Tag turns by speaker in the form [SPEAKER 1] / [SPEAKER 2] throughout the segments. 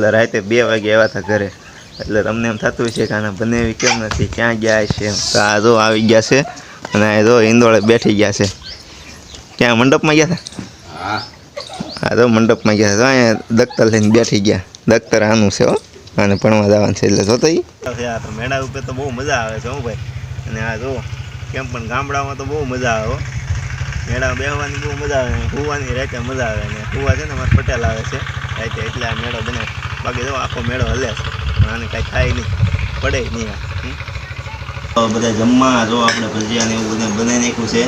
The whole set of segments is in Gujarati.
[SPEAKER 1] એટલે રાતે બે વાગે આવ્યા હતા ઘરે. એટલે તમને એમ થતું છે કે આના બનેવી કેમ નથી ક્યાં ગયા છે એમ. તો આ જો આવી ગયા છે અને આ જો ઈંદોળે બેઠી ગયા છે. ક્યાં મંડપમાં ગયા હતા?
[SPEAKER 2] હા.
[SPEAKER 1] તો મંડપમાં ગયા તો અહીંયા દખ્તર લઈને બેઠી ગયા. દખ્તર આનું છે હો. અને ભણવા જવાનું છે એટલે જોતો તો મેળા ઉપર તો બહુ મજા આવે છે હું ભાઈ. અને આ જો કેમ પણ ગામડામાં તો બહુ મજા આવે હો. બેહવાની બહુ મજા આવે હોવાની રાતે મજા આવે ને. હોવા છે ને અમારે પટેલ આવે છે. રાતે એટલે આ મેળો બને બાકી જો આખો મેળો હલે છે. આને કાંઈ થાય નહીં. પડે નહીં તો બધા જમવા જો આપણે ભજીયા ને એવું બધું બનાવી નાખ્યું છે.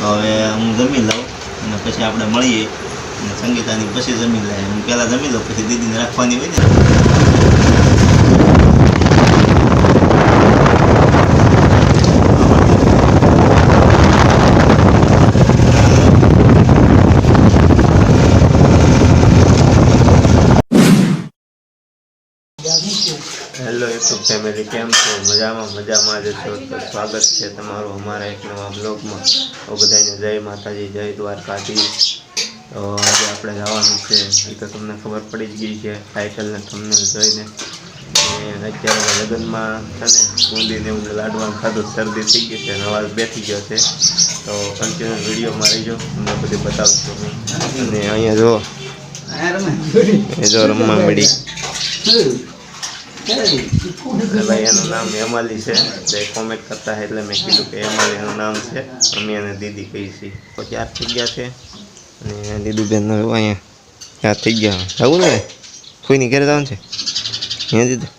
[SPEAKER 1] તો હવે હું જમી લઉં અને પછી આપણે મળીએ. અને સંગીતાની પછી જમી લઈએ. હું પહેલાં જમી લઉં, પછી દીદીને રાખવાની હોય ને. યુટ્યુબ ફેમિલી કેમ છો? મજામાં મજામાં જ છો? તો સ્વાગત છે તમારું અમારા એક નવા બ્લોગમાં તો બધાને જય માતાજી જય દ્વારકાધીશ. તો આજે આપણે જવાનું છે. એ તો તમને ખબર પડી જ ગઈ છે ટાઇટલને તમને જોઈને. અત્યારે લગ્નમાં છે ને બુંદીને એવું લાડવાનું ખાધું શરદી થઈ ગઈ છે નવાજ બેઠી ગયો છે. તો કન્ટિન્યુ વિડીયોમાં રહીજો તમને બધું બતાવશું. અને અહીંયા જો જો રમવા મળી. ભાઈ, એનું નામ હેમાલી છે. એટલે કોમેન્ટ કરતા એટલે મેં કીધું કે હેમાલી એનું નામ છે. અમે એને દીદી કહી છીએ. તો ચાર થઈ ગયા છે. અને દીદીબેન અહીંયા ચાર થઈ ગયા જવું ને કોઈની ઘરે જવાનું છે? અહીંયા દીધું.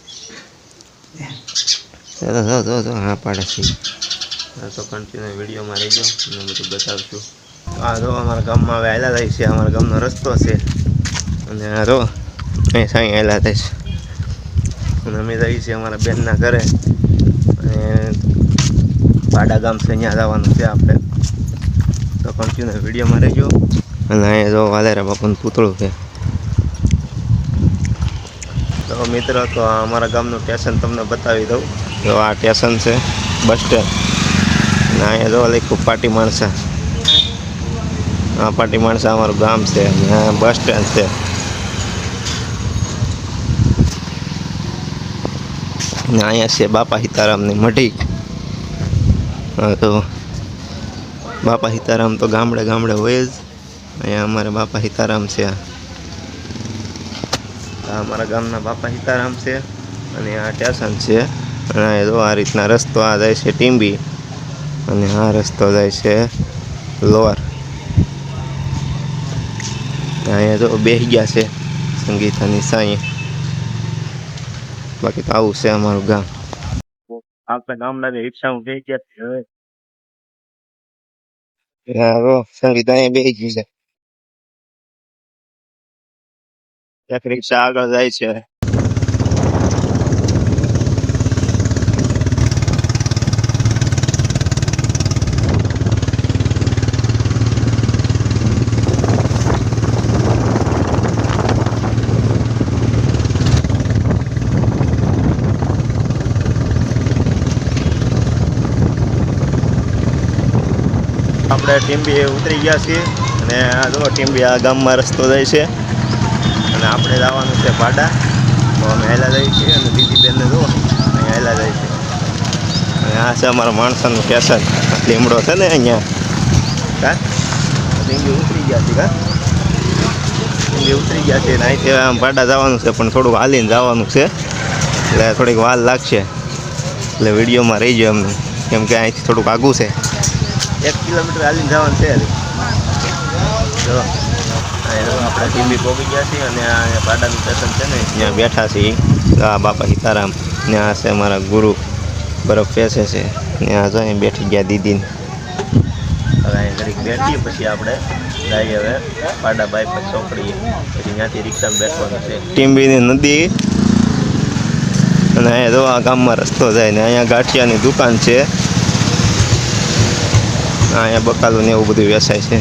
[SPEAKER 1] ચાલો હા, પાડે છે. હા, તો કન્ટિન્યુ વિડીયોમાં રહીજો. અને બધું બતાવશું. આ જો અમારા ગામમાં આયલા થાય છે. અમારા ગામનો રસ્તો છે. અને આ જો અહીં સાંઈ આવેલા થાય છે. અને અમે જઈએ છીએ અમારા બેનના ઘરે. અને પાડા ગામ છે, ત્યાં જવાનું છે આપણે. તો કન્ટિન્યુ વિડીયોમાં રહેજો. અને અહીંયા જો વાલેરા બાપુનું પૂતળું છે. તો મિત્ર, તો અમારા ગામનું સ્ટેશન તમને બતાવી દઉં. તો આ સ્ટેશન છે બસ સ્ટેન્ડ અને અહીંયા જો લખ્યું પાટી માણસા. આ પાટી માણસા અમારું ગામ છે, અને બસ સ્ટેન્ડ છે. અહીંયા છે બાપા સીતારામની મઢી. તો બાપા સીતારામ તો ગામડે ગામડે હોય જ. અહીંયા અમારા બાપા સીતારામ છે. આ અમારા ગામના બાપા સીતારામ છે અને આ સ્ટેશન છે. અને જો આ રીતના રસ્તો આ જાય છે ટીંબી. અને આ રસ્તો જાય છે લોર અહીંયા જો બેહી ગયા છે સંગીતાની સાંઈ. બાકી તો આવું છે અમારું ગામ. આપણે ગામના હું થઈ ગયા હવે. સારી અહીંયા બે ગયું છે. એક રિક્ષા આગળ જાય છે. આપણે ટીમ્બી ઉતરી ગયા છીએ. અને આ જો ટીમ્બી આ ગામમાં રસ્તો જાય છે. અને આપણે જવાનું છે પાડા. તો અમે હેલા જઈએ છીએ અને બીજી બેનને જુઓ અહીંયા હેલા જાય છે. અને આ છે અમારા માણસાનું ફેશન લીમડો છે ને અહીંયા. કા? ટીમ્બી ઉતરી ગયા છે કા? ટીમ્બી ઉતરી ગયા છે અને અહીંથી આમ પાડા જવાનું છે, પણ થોડુંક હાલીને જવાનું છે. એટલે થોડીક વાર લાગશે. એટલે વિડીયોમાં રહી જાય અમને કેમ કે અહીંથી થોડુંક આઘું છે. એક કિલોમીટર હાલીને જવાનું છે જો આપણે ટીમી પહોંચી ગયા છીએ અને આ પાડાનું સ્ટેશન છે ને ત્યાં બેઠા છીએ. આ બાપા સીતારામ ને આ છે મારા ગુરુ, બરફ પેસે છે. ને આ જો બેઠી ગયા દીદીને. હવે અહીં ઘડીક બેઠીએ પછી આપણે જઈએ હવે પાડા બાઈપાસ ચોકડીએ. પછી ત્યાંથી રિક્ષામાં બેઠવાનું છે. ટીમ્બીની નદી. અને અહીંયા જો આ ગામમાં રસ્તો જાય ને, અહીંયા ગાંઠિયાની દુકાન છે. અહીંયા બકાલું ને એવું બધું વેચાય છે.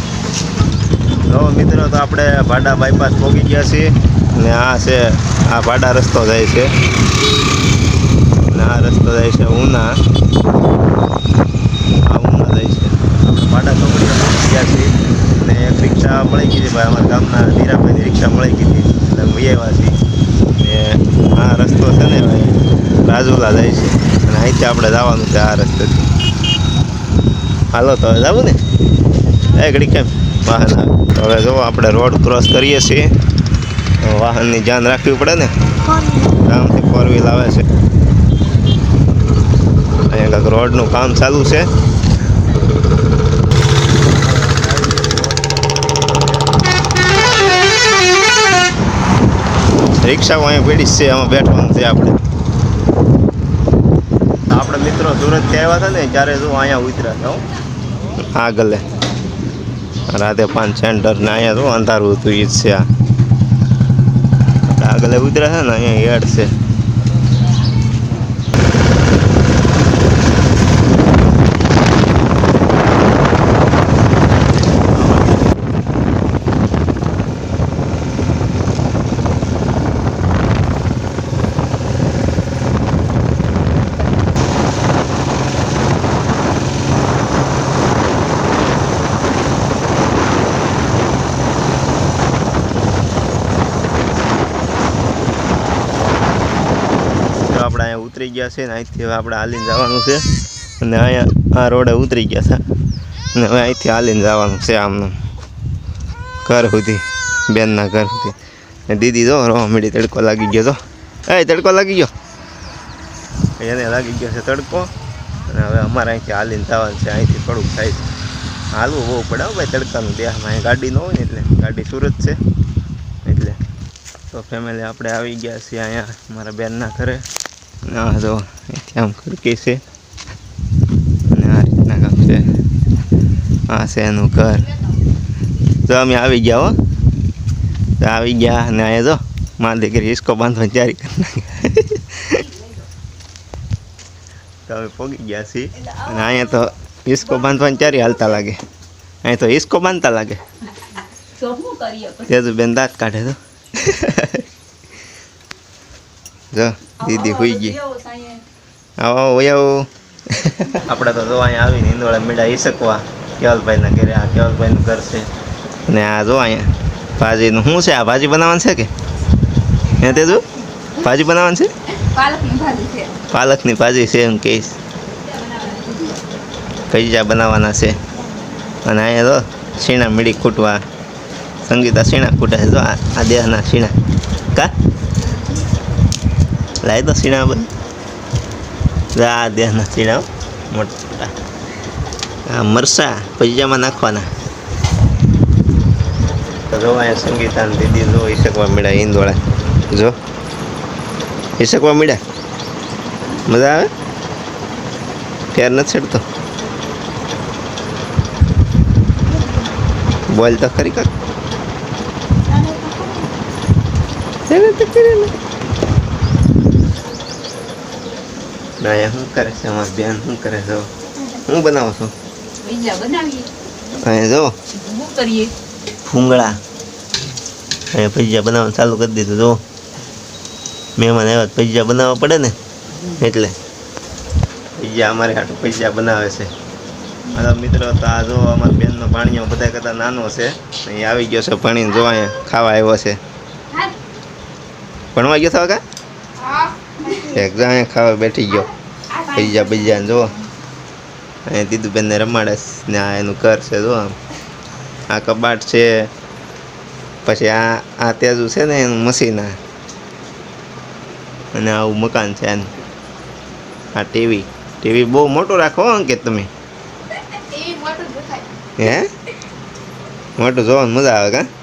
[SPEAKER 1] તો મિત્રો, તો આપણે ભાડા બાયપાસ પોગી ગયા છીએ ને આ છે, આ ભાડા રસ્તો જાય છે. ને આ રસ્તો જાય છે ઉના. આ ઉના જાય છે. ભાડા ચોકડીએ પહોંચી ગયા છીએ ને એક રિક્ષા મળી ગઈ હતી ભાઈ, અમારા ગામના ધીરાભાઈની રિક્ષા મળી ગઈ હતી. એટલે અમે આવ્યા છીએ. ને રાજુલા જાય છે. અને અહીંથી આપણે જવાનું છે આ રસ્તેથી. હાલો તો હવે જવું ને? એ ઘડી કેમ વાહન હવે જો આપણે રોડ ક્રોસ કરીએ છીએ વાહનની ધ્યાન રાખવી પડે ને? ગામથી ફોર વ્હીલ આવે છે. અહીંયા કાંક રોડનું કામ ચાલુ છે. રિક્ષાઓ અહીંયા પીડી છે, આમાં બેઠવાનું છે આપણે. આપણે મિત્રો સુરતથી આવ્યા હતા ને, ત્યારે જો અહીંયા ઉતર્યા હતા. આગલે. રાતે પાંચ સેન્ટર ને અહીંયા તો અંધારું હતું એ જ છે આ. આગલે ઉતર્યા છે ને, અહીંયા હેડ છે તો આપણે ગયા છે ને અહીંથી હવે આપણે હાલીને જવાનું છે. અને અહીંયા આ રોડે ઉતરી ગયા છે. અને હવે અહીંથી હાલીને જવાનું છે આમનું ઘર સુધી, બેનના ઘર સુધી. ને દીદી જો રોવા મળી તડકો લાગી ગયો તો એ, તડકો લાગી ગયો. એને લાગી ગયો છે તડકો. અને હવે અમારે અહીંથી હાલીને જવાનું છે. અહીંથી થોડુંક થાય છે. હાલવું બહુ પડે ભાઈ તડકાનું. દેહમાં અહીં ગાડી ન હોય ને એટલે. ગાડી સુરત છે. એટલે તો ફેમિલી આપણે આવી ગયા છીએ અહીંયા, મારા બેનના ઘરે. ના જો અહીંથી આમ ખડકી છે અને આ રીતના કામ છે આ છે એનું ઘર તો અમે આવી ગયા હો તો આવી ગયા અને અહીંયા જો મારા દીકરી હિસ્કો બાંધવાની તૈયારી કરી નાખ્યા તો અમે પોગી ગયા છીએ અને અહીંયા તો હિસ્કો બાંધવાની ચારી હાલતા લાગે અહીંયા તો હિસ્કો બાંધતા લાગે
[SPEAKER 2] તો શું કરીએ પછી
[SPEAKER 1] તે તો બેન દાંત કાઢે તો જો દીદી હોઈ ગઈ. આવો વયાવો આપણે તો જો અહીંયા આવીને ઇંદોળા મેળા શકવા. કેવલભાઈના ઘરે આ કેવલભાઈનું ઘર છે. અને આ જો અહીંયા ભાજીનું શું છે? આ ભાજી બનાવવાનું છે કે? હે તે જો ભાજી બનાવવાનું છે?
[SPEAKER 2] પાલકની ભાજી છે.
[SPEAKER 1] પાલકની ભાજી છે એમ કહીશ કઈ જા બનાવવાના છે. અને અહીંયા તો સીણા મીડી ખૂટવા. સંગીતા સીણા ખૂટે છે. જો આ આ દેહના શીણા કા? લાય તો છીણા બધા આ દેહના છીણા હો, મોટા. આ મરસા પૈજામાં નાખવાના. જો અહીંયા સંગીતા દીદી જો ઈસકવા મળ્યા ઈંદોળા જો. ઈસકવા મળ્યા. મજા આવે? ફેર નથી ચડતો? બોલ તો ખરી કાક. અહીંયા શું કરે છે? અમારી બેન શું કરે છે? હું બનાવો છો? અહીંયા જો.
[SPEAKER 2] શું કરીએ?
[SPEAKER 1] ભૂંગળા. અહીંયા પૈસા બનાવવાનું ચાલુ કરી દીધું જો. મહેમાન આવ્યા પૈસા બનાવવા પડે ને? એટલે. પૈસા અમારે આટલું પૈસા બનાવે છે. મારા મિત્રો તો આ જો અમારા બેનનો પાણીઓ બધા કરતાં નાનો છે. અહીં આવી ગયો છે ભણીને જો અહીંયા ખાવા આવ્યો છે. ભણવા ગયો થવા કા? અહીંયા ખાવા બેઠી ગયો. બીજા બીજા જો અહીંયા દીદુબેનને રમાડે ને આ એનું ઘર છે જો આમ. આ કબાટ છે. પછી આ આ તેજુ છે ને એનું મશીન આ. અને આવું મકાન છે આનું. આ ટીવી. ટીવી બહુ મોટું રાખો અંકિત તમે. હે? મોટું જોવાની મજા આવે કા?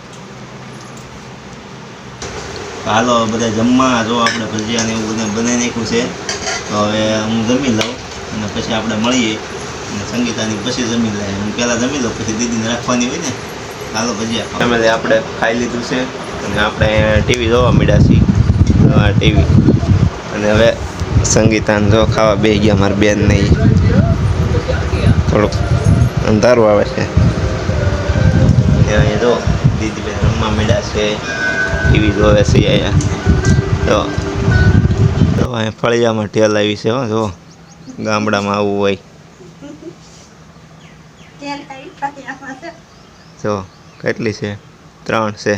[SPEAKER 1] હાલો, બધા જમવા, જો આપણે ભજીયા ને એવું બધું બનાવી નાખ્યું છે, તો હવે હું જમી લઉં અને પછી આપણે મળીએ અને સંગીતાની પછી જમી લઈએ. હું પહેલાં જમી લઉં, પછી દીદીને રાખવાની હોય ને, હાલો ભજીયા ફેમિલી આપણે ખાઈ લીધું છે અને આપણે ટીવી જોવા મળ્યા છીએ આ ટીવી. અને હવે સંગીતાને જો ખાવા બે ગયા મારી બેન નહીં થોડુંક અંધારું આવે છે. અહીંયા જો દીદીબેન રમવા મળ્યા છે. ટીવી જોવે છે અહીંયા. તો તો અહીંયા ફળિયામાં ટેલ આવી છે હો જો. ગામડામાં આવવું હોય. જો કેટલી છે? ત્રણ છે.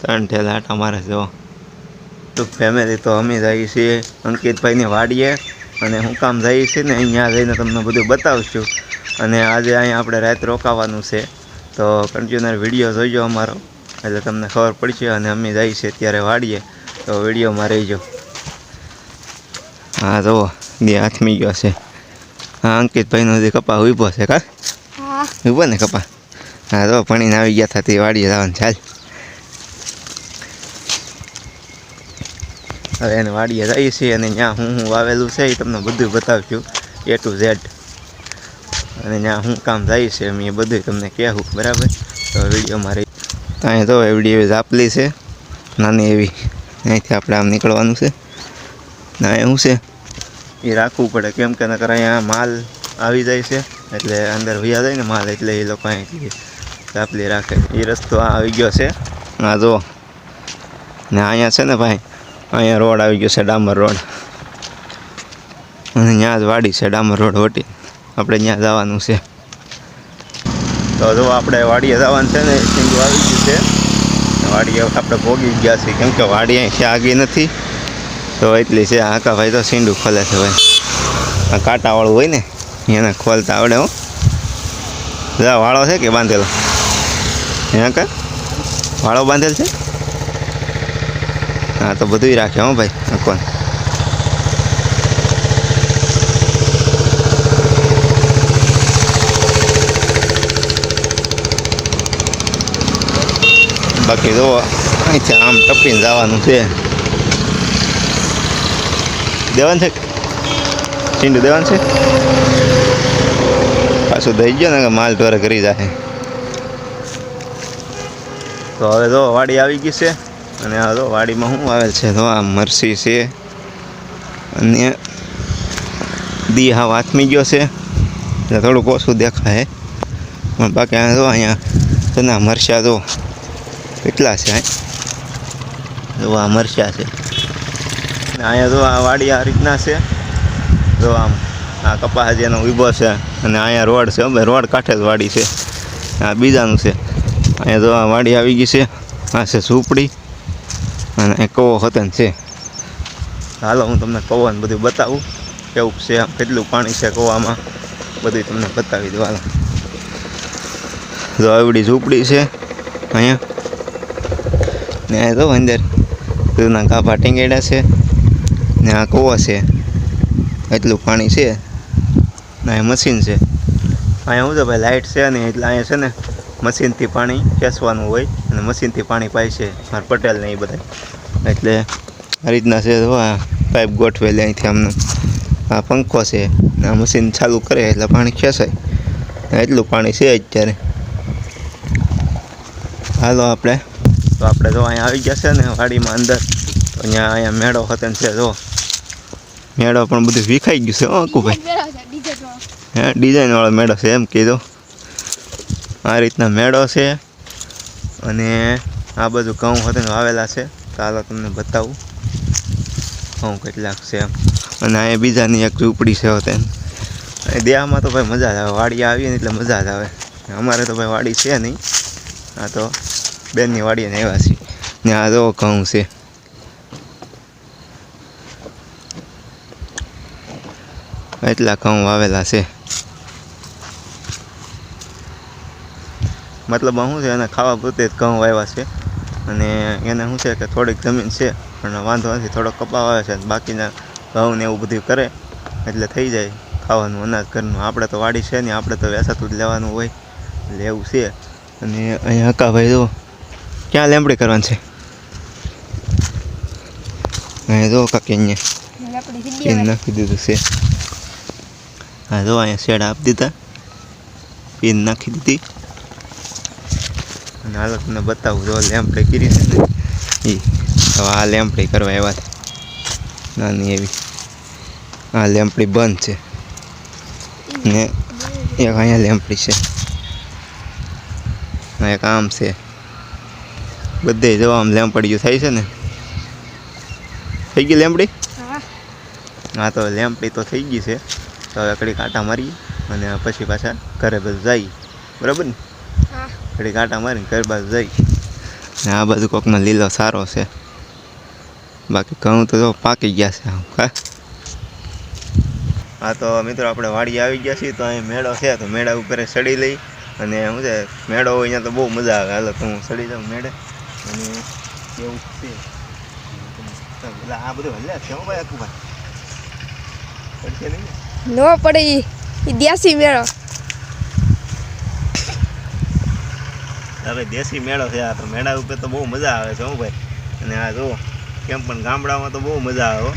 [SPEAKER 1] ત્રણ ઠેલા આટા મારે જો તો ફેમિલી તો અમે જઈએ છીએ. અંકિતભાઈની વાડીએ. અને હું કામ જઈએ છીએ ને અહીંયા જઈને તમને બધું બતાવશું અને આજે અહીંયા આપણે રાત રોકાવાનું છે. તો કન્ટિન્યુઅર વીડિયો જોઈજો અમારો. એટલે તમને ખબર પડશે અને અમે જઈએ છીએ ત્યારે વાડીએ. તો વિડીયોમાં રહીજો. હા જુઓ બે હાથમી ગયો છે. હા અંકિતભાઈનો જે કપા ઊભો છે કા? ઊભો ને કપા? હા તો ભણીને આવી ગયા હતા તે વાડીએ જવાનું. ચાલ. હવે એને વાડીએ જઈએ છીએ અને ત્યાં હું હું વાવેલું છે એ તમને બધું બતાવશું. એ ટુ ઝેડ અને ત્યાં શું કામ જાય છે એ બધું તમને કહેવું, બરાબર? તો વિડીયોમાં રહી અહીંયા તો એવડી એવી ઝાપલી છે, નાની એવી. અહીંથી આપણે આમ નીકળવાનું છે. ના શું છે? એ રાખવું પડે, કેમ કે નકર અહીંયા માલ આવી જાય છે, એટલે અંદર વયા જાય ને માલ, એટલે એ લોકો અહીંથી ઝાપલી રાખે. એ રસ્તો આ આવી ગયો છે. હા જો, ને અહીંયા છે ને ભાઈ, અહીંયા રોડ આવી ગયો છે, ડામર રોડ. અને ત્યાં જ વાડી છે, ડામર રોડ વટી. આપણે ત્યાં જવાનું છે. તો જો આપણે વાડીએ જવાનું છે ને સિંગુ આવી ગયું છે. વાડીએ આપણે ભોગી ગયા છીએ. કેમ કે વાડી અહીંથી આગી નથી. તો એટલી છે આકા ભાઈ તો સીંડું ખોલે છે ભાઈ. આ કાંટાવાળું હોય ને, એને ખોલતા આવડે હો. જા, વાળો છે કે બાંધેલો? હે કા? વાળો બાંધેલ છે? હા, તો બધુંય રાખે હો ભાઈ કોણ? બાકી જો અહીંથી આમ ટપીને જવાનું છે. દેવાનું છે? ચીંડું દેવાનું છે? પાછું દઈ ગયો ને માલ ઢોરે કરી જાય. તો હવે જો વાડી આવી ગઈ છે અને આ જો વાડીમાં શું આવેલ છે? તો આ મરસી છે. અને દી હા વાથમી ગયો છે. એટલે થોડુંક ઓછું દેખાય. પણ બાકી આ જો અહીંયા તેના મરચા જો કેટલા છે જો આ મરચા છે. અહીંયા જો આ વાડી આ રીતના છે. જો આમ આ કપાસ જેનો ઊભો છે અને અહીંયા રોડ છે અમે રોડ કાંઠે જ વાડી છે. આ બીજાનું છે. અહીંયા તો આ વાડી આવી ગઈ છે. આ છે ઝૂંપડી અને કવો હતન છે. હાલો, હું તમને કવાને બધું બતાવું. કેવું છે, કેટલું પાણી છે કવામાં. બધું તમને બતાવી દઉં, હાલો. જો આવડી ઝૂંપડી છે અહીંયા. ને આ તો અંદર દૂધના ગાભા ટીંગેડા છે ને આ કૂવો છે. એટલું પાણી છે ને અહીંયા મશીન છે. અહીંયા શું છે ભાઈ લાઇટ છે ને એટલે અહીંયા છે ને મશીનથી પાણી ખેંચવાનું હોય અને મશીનથી પાણી પાય છે મારા પટેલ ને એ બધા. એટલે આ રીતના છે તો આ પાઇપ ગોઠવેલી અહીંથી આમને. આ પંખો છે ને આ મશીન ચાલુ કરે એટલે પાણી ખેંચાય. એટલું પાણી છે અત્યારે. હાલો આપણે તો આપણે જો અહીંયા આવી ગયા છે ને વાડીમાં અંદર તો અહીંયા અહીંયા મેળો હતો ને છે જો. મેળો પણ બધું વિખાઈ ગયું છે અંકુભાઈ. હે ડિઝાઇનવાળો મેળો છે એમ કીધો. આ રીતના મેળો છે અને આ બધું ઘઉં હતા ને વાવેલા છે. ચાલો તમને બતાવું. ઘઉં કેટલાક છે એમ. અને અહીંયા બીજાની એક ઝૂંપડી છે હોતે. દેવામાં તો ભાઈ મજા જ આવે. વાડી આવીએ ને એટલે મજા જ આવે. અમારે તો ભાઈ વાડી છે નહીં. આ તો બેનની વાડીએ ને આવ્યા છીએ. ને આ તો ઘઉં છે. એટલા ઘઉં વાવેલા છે. મતલબ શું છે એને ખાવા પૂરતે જ ઘઉં વાવ્યા છે. અને એને શું છે કે થોડીક જમીન છે, પણ વાંધો નથી થોડોક કપાવ આવે છે, બાકીના ઘઉં ને એવું બધું કરે, એટલે થઈ જાય ખાવાનું અનાજ ઘરનું. આપણે તો વાડી છે નહીં આપણે તો વેસાતું જ લેવાનું હોય. એટલે એવું છે. અને અહીંયા હકાભાઈ જો ક્યાં લેમડી કરવાની છે? અહીંયા જો કાકી અહીંયા. નાખી દીધું છે. હા જો અહીંયા શેડ આપી દીધા. પીન નાખી દીધી. અને હાલો તમને બતાવું જો લેમ્પડે કરી છે એ હવે આ લેમ્પડી કરવા આવ્યા છે. નાની એવી. આ લેમ્પડી બંધ છે. ને એક અહીંયા લેમ્પડી છે. આ એક આમ છે. બધે જવા આમ લેમ્પડીયું થાય છે ને? થઈ ગઈ લેમ્પડી?
[SPEAKER 3] હા.
[SPEAKER 1] તો લેમ્પડી તો થઈ ગઈ છે. તો હવે કડી કાંટા મારી અને પછી પાછા ઘરે બધું જઈ બરાબર ને? કડી કાંટા મારીને ઘર બાજુ જઈ ને આ બાજુ કોકમાં લીલો સારો છે. બાકી ઘઉં તો પાકી ગયા છે આમ હા. હા તો મિત્રો આપણે વાડી આવી ગયા છીએ તો અહીં મેળો છે તો મેળા ઉપર ચડી લઈ અને શું છે મેળો હોય અહીંયા તો બહુ મજા આવે. હાલો તો હું ચડી જાઉં મેળે. અને એવું છે. એટલે આ બધું હલ્યા છે ભાઈ આખું ભાઈ. પડશે નહીં ન?
[SPEAKER 3] પડે ઈ. દેશી મેળો.
[SPEAKER 1] હવે દેશી મેળો છે આ તો. મેળા ઉપર તો બહુ મજા આવે છે હું ભાઈ. અને આ જુઓ કેમ પણ ગામડામાં તો બહુ મજા આવે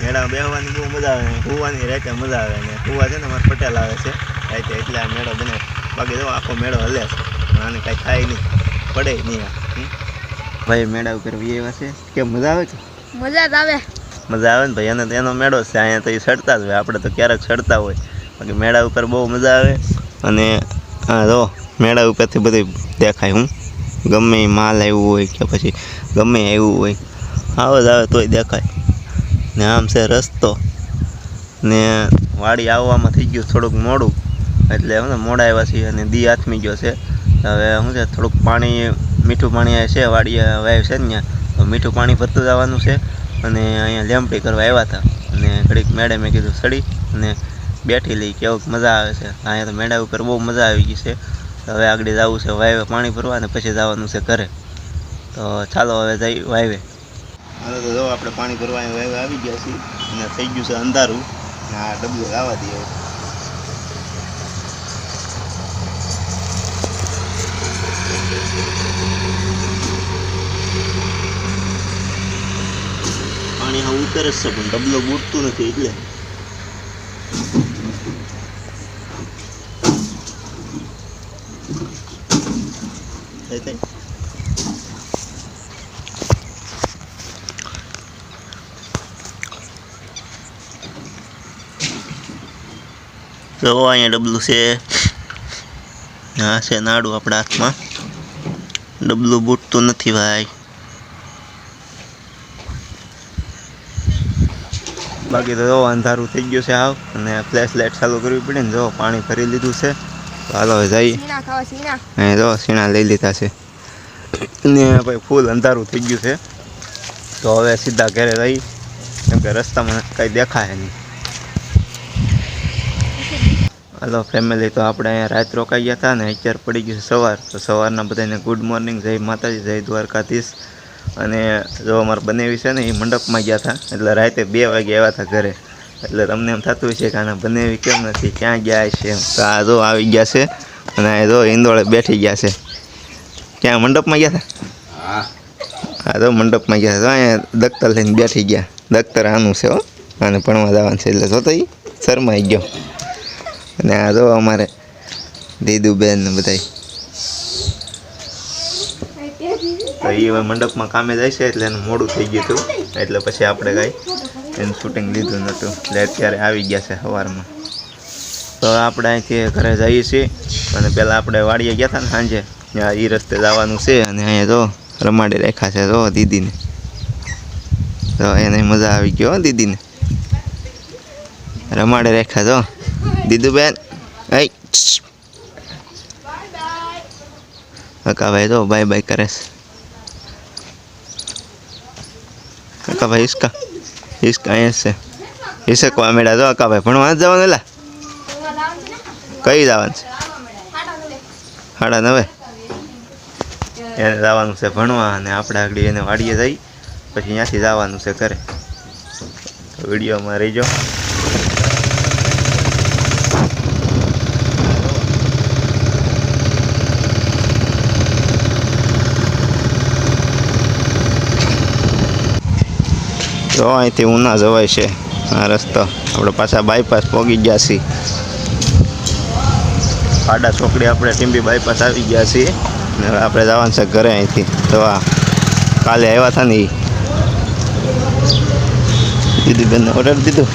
[SPEAKER 1] મેળા મેળામાં બેસવાની બહુ મજા આવે કૂવાની રાતે મજા આવે અને કૂવા છે ને અમારે પટેલ આવે છે. રાતે એટલે આ મેળો બને બાકી જો આખો મેળો હલે છે. આને કાંઈ થાય નહીં. પડે નહીં આ. ભાઈ મેળા ઉપર એવા છે. કે મજા આવે છે?
[SPEAKER 3] મજા જ આવે.
[SPEAKER 1] મજા આવે ને ભાઈ અને તો એનો મેળો છે અહીંયા તો એ સડતા જ હોય આપણે તો ક્યારેક ચડતા હોય. બાકી મેળા ઉપર બહુ મજા આવે. અને હા જો મેળા ઉપરથી બધી દેખાય હું. ગમે એ માલ આવ્યું હોય કે પછી ગમે આવ્યું હોય આવો જ આવે તોય દેખાય. ને આમ છે રસ્તો. ને વાડી આવવામાં થઈ ગયું થોડુંક મોડું. એટલે હું ને મોડા આવ્યા છીએ અને દી આથમી ગયો છે. હવે શું છે થોડુંક પાણી મીઠું પાણી છે, વાડીએ વાવ છે ને તો મીઠું પાણી ભરતું જવાનું છે અને અહીંયા લેમ્પડી કરવા આવ્યા હતા. અને ઘડીક મેડમે કીધું સડી અને બેઠી લઈ કેવું મજા આવે છે. અહીંયા તો મેળા ઉપર બહુ મજા આવી ગઈ છે. હવે આગળ જવું છે વાવે પાણી ભરવા અને પછી જવાનું છે ઘરે. તો ચાલો હવે જઈ વાવે હવે તો જો, આપણે પાણી ભરવા વાવે આવી ગયા છીએ. અને થઈ ગયું છે અંધારું. આ ડબલું લાવવા દઈએ. હા ઉતરે છે, પણ ડબલો બૂટતું નથી એટલે. જો અહીંયા ડબલું છે. હા, છે નાડું આપણા હાથમાં. ડબલું બૂટતું નથી ભાઈ. બાકી તો જો અંધારું થઈ ગયું છે આવ. અને ફ્લેશ લાઇટ ચાલુ કરવી પડે ને જો પાણી ભરી લીધું છે. તો હાલો
[SPEAKER 3] સીણા
[SPEAKER 1] અહીં જો સીણા લઈ લીધા છે. ને ભાઈ ફૂલ અંધારું થઈ ગયું છે. તો હવે સીધા ઘરે રહી કેમ કે રસ્તામાં કાંઈ દેખાય નહીં. હાલો ફેમિલી તો આપણે અહીંયા રાત રોકાઈ ગયા હતા ને અત્યારે પડી ગયું છે સવાર. તો સવારના બધાને ગુડ મોર્નિંગ જય માતાજી જય દ્વારકાધીશ. અને જો અમારે બનેવી છે ને એ મંડપમાં ગયા હતા એટલે રાતે બે વાગે આવ્યા હતા ઘરે. એટલે તમને એમ થતું છે કે આના બનેવી કેમ નથી ક્યાં ગયા છે એમ. તો આ જો આવી ગયા છે અને આ જો ઈંદોળે બેઠી ગયા છે. ક્યાં મંડપમાં ગયા હતા? હા. તો મંડપમાં ગયા હતા. અહીંયા દખ્તર લઈને બેઠી ગયા. દખ્તર આનું છે હો અને ભણવા જવાનું છે. એટલે જોતો એ શરમાઈ ગયો. અને આ જો અમારે દીદુબેન ને બધાય. તો એ હવે મંડપમાં કામે જાય છે એટલે એનું મોડું થઈ ગયું હતું. એટલે પછી આપણે કાંઈ એનું શૂટિંગ લીધું નહોતું. એટલે અત્યારે આવી ગયા છે સવારમાં. તો આપણે અહીંથી ઘરે જઈએ છીએ. અને પહેલાં આપણે વાડીએ ગયા હતા ને સાંજે. ત્યાં એ રસ્તે જવાનું છે અને અહીંયા જો રમાડી રાખ્યા છે જો દીદીને. તો એને મજા આવી ગયો દીદીને. રમાડે રાખ્યા જો. દીદુબેન, આઈ. ભાઈ તો બાય બાય કરે છે. ભાઈ ઈસકા ઈસકા અહીંયા છે ઈસકવા મેળા જો કાકા ભાઈ ભણવા જવાનું એલા કઈ જવાનું છે સાડા નવે એને જવાનું છે ભણવા અને આપણે આગળ એને વાડીએ જઈ પછી ત્યાંથી જવાનું છે ઘરે વિડીયોમાં રહીજો તો અહીંથી ઉના જવાય છે. આ રસ્તો. આપણે પાછા બાયપાસ પહોંચી ગયા છીએ. પાડા ચોકડી આપણે ટીમ્બી બાયપાસ આવી ગયા છીએ. ને હવે આપણે જવાનું છે ઘરે અહીંથી. તો આ કાલે આવ્યા હતા ને એ દીદી બેનને ઓર્ડર દીધું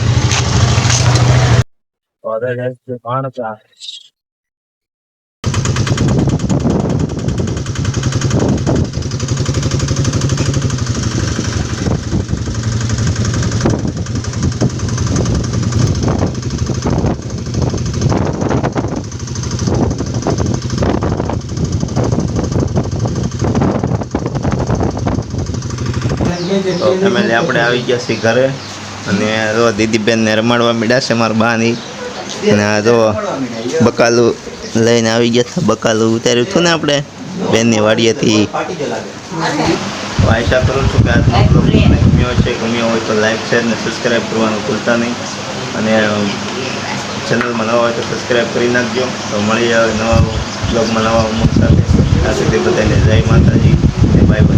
[SPEAKER 1] તો ફેમિલી આપણે આવી ગયા છીએ ઘરે. અને જો દીદીબેનને રમાડવા મીડા છે મારા બાની. અને આ જો બકાલું લઈને આવી ગયા હતા બકાલું ઉતાર્યું હતું ને આપણે. બેનની વાડીએથી. આશા કરું છું કે આજનો બ્લોગ તમને ગમ્યો છે ગમ્યો હોય તો લાઈક શેર ને સબસ્ક્રાઈબ કરવાનું ભૂલતા નહીં. અને ચેનલમાં નવા હોય તો સબસ્ક્રાઈબ કરી નાખજો. તો મળીએ હવે નવા બ્લોગમાં નવા ઉમંગ સાથે. આ સુધી બધાને જય માતાજી. Bye bye